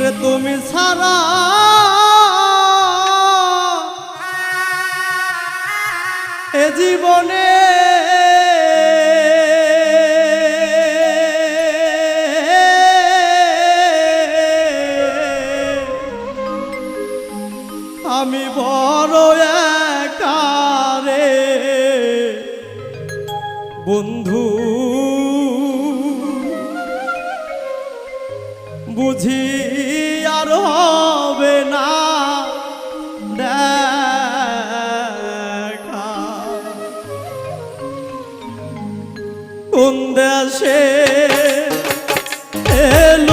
করে তুমি সারা এ জীবনে আমি বড় একারে বন্ধু বুঝি কোন দেশে এল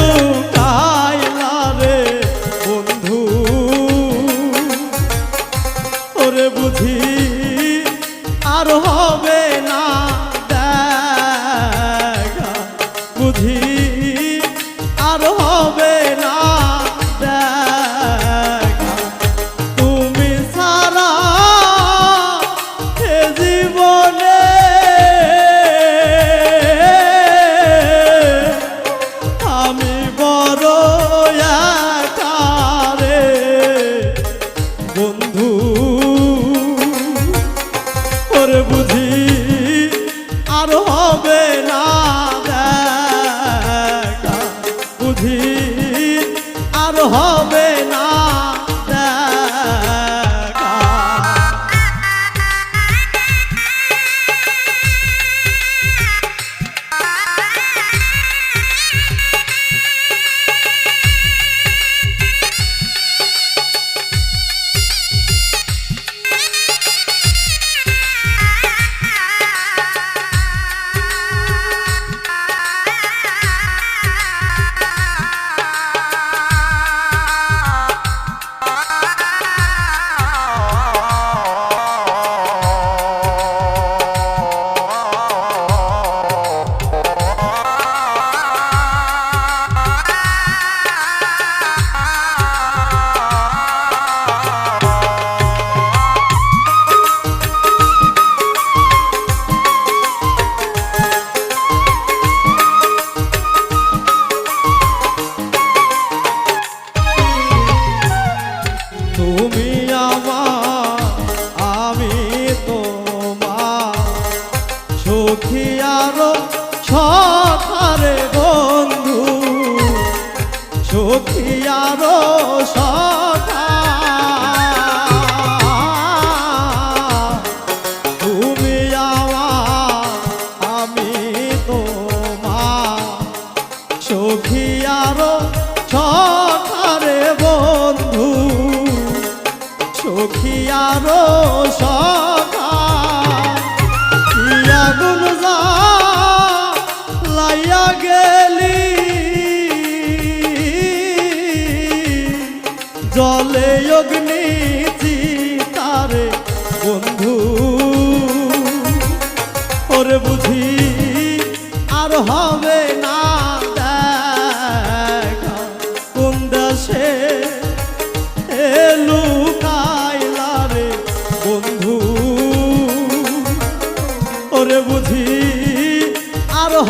রাখিয়া রো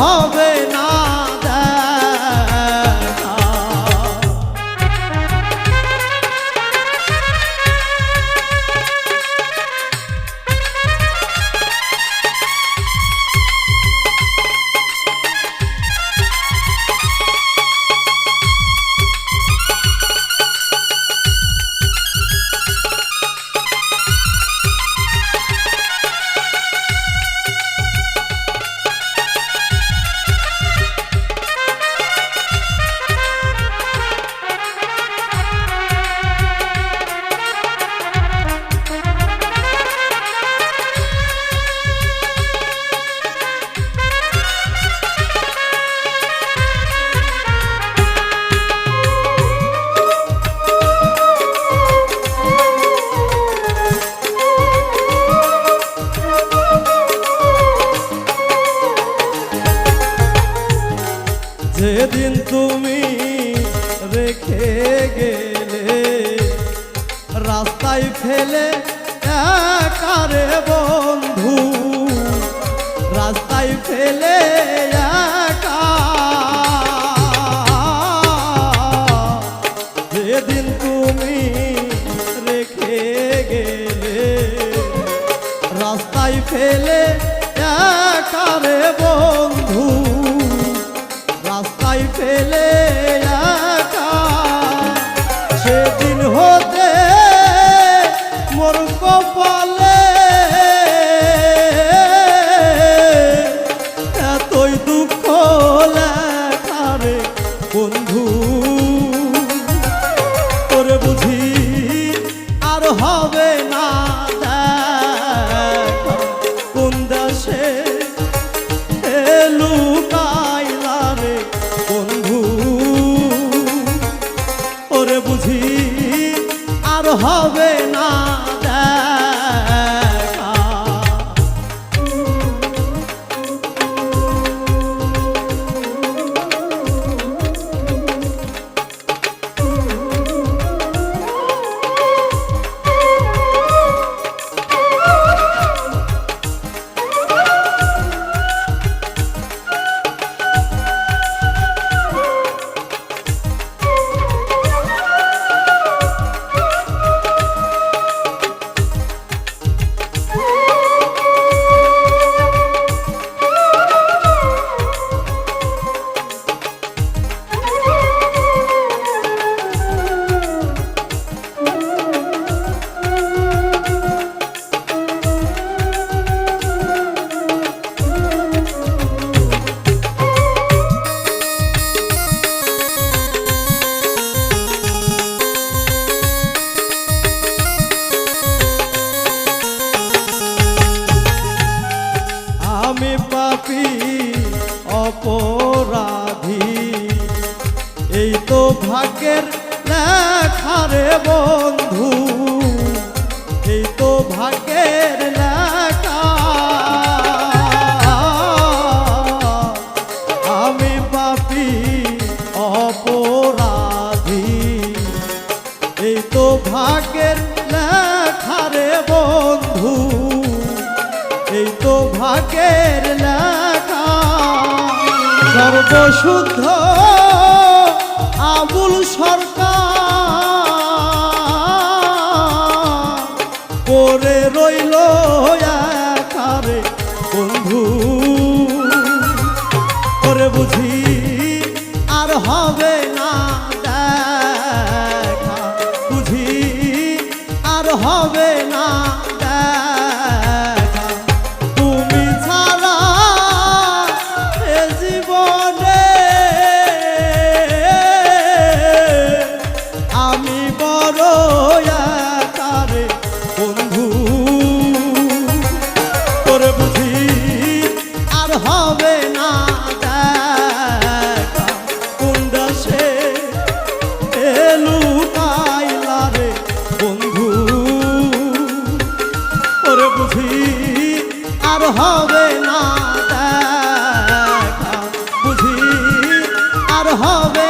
হবে বন্ধু, তোরে বুঝি আর হবে না কোন দেশে লুকাইলা রে বন্ধু? ওরে বুঝি আর হবে না ভাগ্যের লেখারে বন্ধু, এই তো ভাগ্যের লেখা। আমি পাপি, অপরাধী, এই তো ভাগ্যের লেখারে বন্ধু, এই তো ভাগ্যের লেখা। সর্বশুদ্ধ করে রইল একারে বন্ধু। করে বুঝি হবে না দেখা বুঝি আর হবে